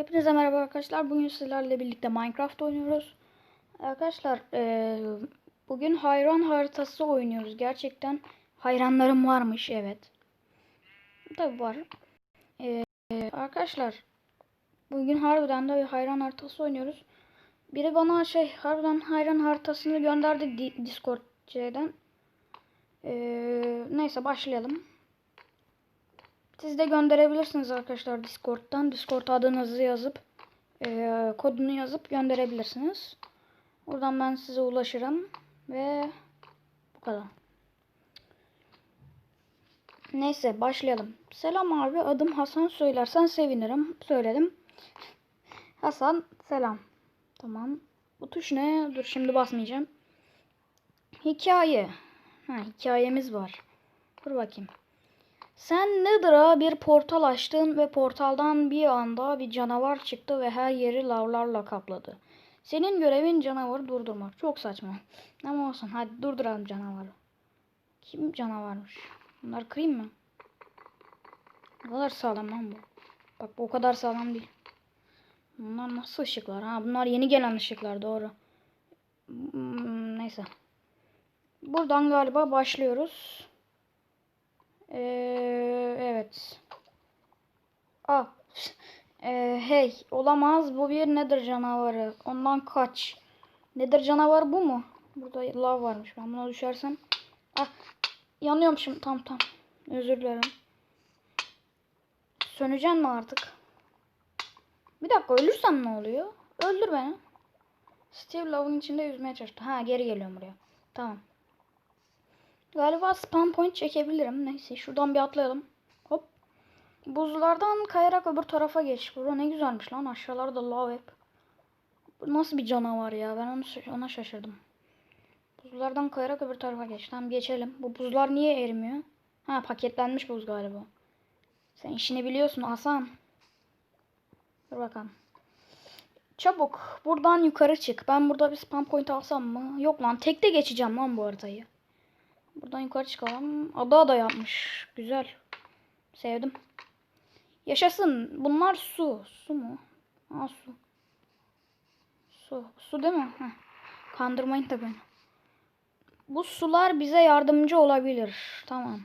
Hepinize merhaba arkadaşlar. Bugün sizlerle birlikte Minecraft oynuyoruz. Arkadaşlar eee, bugün hayran haritası oynuyoruz. Gerçekten hayranlarım varmış evet. Tabi var. Eee, arkadaşlar bugün harbiden de hayran haritası oynuyoruz. Biri bana şey harbiden hayran haritasını gönderdi Di- Discord şeyden. Eee, neyse başlayalım. Siz de gönderebilirsiniz arkadaşlar Discord'dan. Discord adınızı yazıp e, kodunu yazıp gönderebilirsiniz. Oradan ben size ulaşırım ve bu kadar. Neyse başlayalım. Selam abi adım Hasan söylersen sevinirim. Söyledim. Hasan selam. Tamam. Bu tuş ne? Dur şimdi basmayacağım. Hikaye. Ha hikayemiz var. Dur bakayım. Sen Nether'a bir portal açtın ve portaldan bir anda bir canavar çıktı ve her yeri lavlarla kapladı. Senin görevin canavarı durdurmak. Çok saçma. Ama olsun hadi durduralım canavarı. Kim canavarmış? Bunları kırayım mı? Ne kadar sağlam lan bu. Bak bu o kadar sağlam değil. Bunlar nasıl ışıklar? Ha bunlar yeni gelen ışıklar doğru. Hmm, neyse. Buradan galiba başlıyoruz. Ee, evet. Ah. Ee, hey olamaz bu bir nedir canavarı. Ondan kaç. Nedir canavarı bu mu? Burada lav varmış. Ben buna düşersem. Ah. Yanıyormuşum. Tam tam. Özür dilerim. Söneceksin mi artık? Bir dakika ölürsem ne oluyor? Öldür beni. Steve lavın içinde yüzmeye çalıştı. Ha geri geliyorum buraya. Tamam. Galiba spam point çekebilirim. Neyse şuradan bir atlayalım. Hop. Buzlardan kayarak öbür tarafa geç. Bura ne güzelmiş lan. Aşağılarda lav hep. Bu nasıl bir canavar ya? Ben onu ona şaşırdım. Buzlardan kayarak öbür tarafa geç. Tamam geçelim. Bu buzlar niye erimiyor? Ha paketlenmiş buz galiba. Sen işini biliyorsun Hasan. Dur bakalım. Çabuk buradan yukarı çık. Ben burada bir spam point alsam mı? Yok lan tekte geçeceğim lan bu haritayı. Buradan yukarı çıkalım. Ada da yapmış. Güzel. Sevdim. Yaşasın. Bunlar su. Su mu? Ha su. Su. Su değil mi? Heh. Kandırmayın da beni. Bu sular bize yardımcı olabilir. Tamam.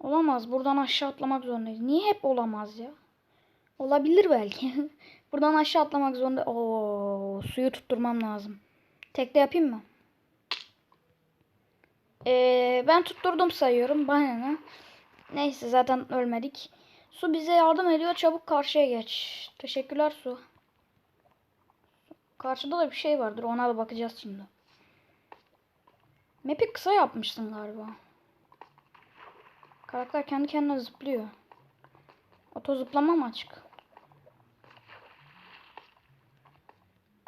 Olamaz. Buradan aşağı atlamak zorundayız. Niye hep olamaz ya? Olabilir belki. Buradan aşağı atlamak zorunda. Oo, suyu tutturmam lazım. Tekte yapayım mı? Ee, ben tutturdum sayıyorum. Bana ne? Neyse zaten ölmedik. Su bize yardım ediyor. Çabuk karşıya geç. Teşekkürler su. Karşıda da bir şey vardır. Ona da bakacağız şimdi. Map'i kısa yapmışsın galiba. Karakter kendi kendine zıplıyor. Oto zıplama mı açık?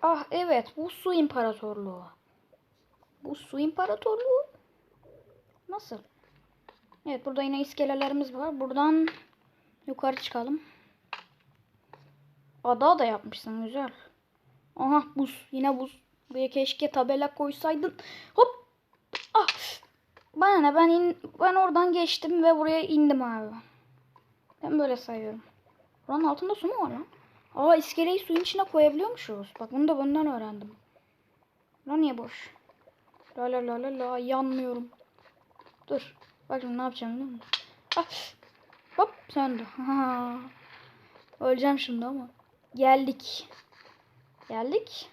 Ah evet bu su imparatorluğu. Bu su imparatorluğu Nasıl? Evet burada yine iskelelerimiz var. Buradan yukarı çıkalım. Ada da yapmışsın güzel. Aha buz. Yine buz. Buraya keşke tabela koysaydın. Hop. Ah. Bana ne ben in, ben oradan geçtim ve buraya indim abi. Ben böyle sayıyorum. Buranın altında su mu var lan? Aa iskeleyi suyun içine koyabiliyormuşuz. Bak bunu da bundan öğrendim. Lan niye boş? La la la la la yanmıyorum. Dur. Bak şimdi ne yapacağım biliyor musun? Ah. Hop söndü. Öleceğim şimdi ama. Geldik. Geldik.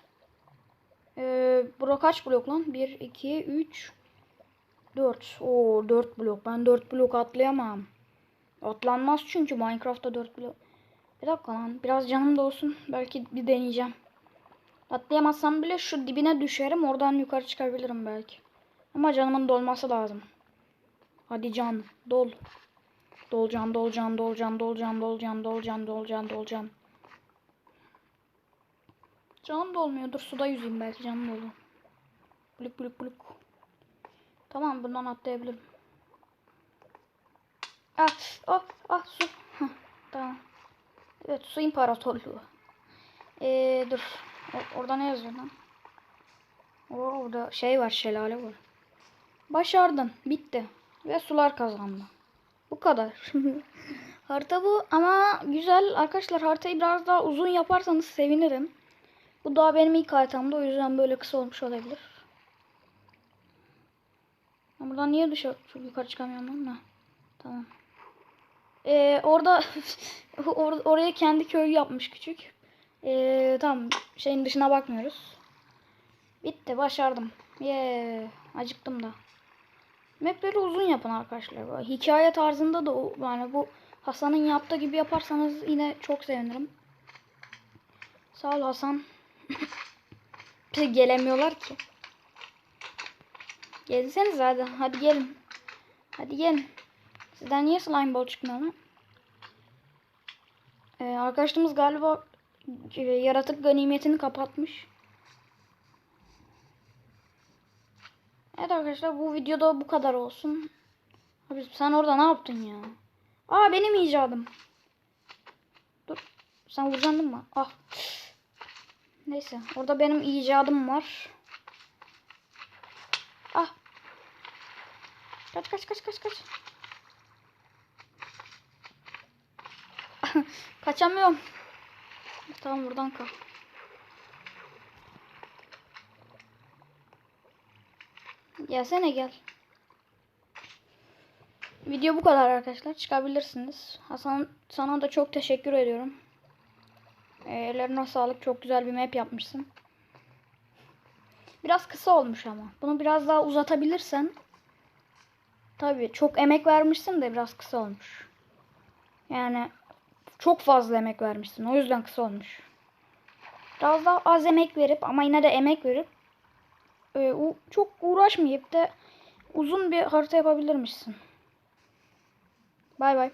Ee, bura kaç blok lan? 1, 2, 3, 4. Oo 4 blok. Ben 4 blok atlayamam. Atlanmaz çünkü Minecraft'ta 4 blok. Bir dakika lan. Biraz canım da olsun. Belki bir deneyeceğim. Atlayamazsam bile şu dibine düşerim. Oradan yukarı çıkabilirim belki. Ama canımın dolması lazım. Hadi can dol. Dolcan dolcan dolcan dolcan dolcan dolcan dolcan dolcan. Canım dolmuyor. Dur suda yüzeyim belki canım dolu. Bluk bluk bluk. Tamam bundan atlayabilirim. Ah oh ah su. Heh, tamam. Evet su imparatorluğu. Ee, dur. O, orada ne yazıyor lan? Oo, orada şey var şelale var. Başardın. Bitti. Ve sular kazandı. Bu kadar. Harita bu ama güzel. Arkadaşlar haritayı biraz daha uzun yaparsanız sevinirim. Bu daha benim ilk haritamda o yüzden böyle kısa olmuş olabilir. Ben buradan niye dışarı çok yukarı çıkamıyorum lan? Ha, Tamam. Ee, orada or- oraya kendi köyü yapmış küçük. Ee, tamam şeyin dışına bakmıyoruz. Bitti başardım. Yee acıktım da. Mapleri uzun yapın arkadaşlar. Böyle Hikaye tarzında da o- yani bu Hasan'ın yaptığı gibi yaparsanız yine çok sevinirim. Sağ ol Hasan. Bize gelemiyorlar ki. Gelseniz hadi. Hadi gelin. Hadi gelin. Sizden niye slime ball çıkmıyor lan? Ee, arkadaşımız galiba e, yaratık ganimetini kapatmış. Evet arkadaşlar bu videoda bu kadar olsun. Abi sen orada ne yaptın ya? Aa benim icadım. Dur. Sen değil mi? Ah. Neyse. Orada benim icadım var. Ah. Kaç kaç kaç kaç kaç. Kaçamıyorum. Tamam buradan kal. Gelsene gel. Video bu kadar arkadaşlar. Çıkabilirsiniz. Hasan sana da çok teşekkür ediyorum. Ee, ellerine sağlık. Çok güzel bir map yapmışsın. Biraz kısa olmuş ama. Bunu biraz daha uzatabilirsen. Tabii çok emek vermişsin de biraz kısa olmuş. Yani çok fazla emek vermişsin. O yüzden kısa olmuş. Biraz daha az emek verip ama yine de emek verip e, çok uğraşmayıp da uzun bir harita yapabilirmişsin. Bay bay.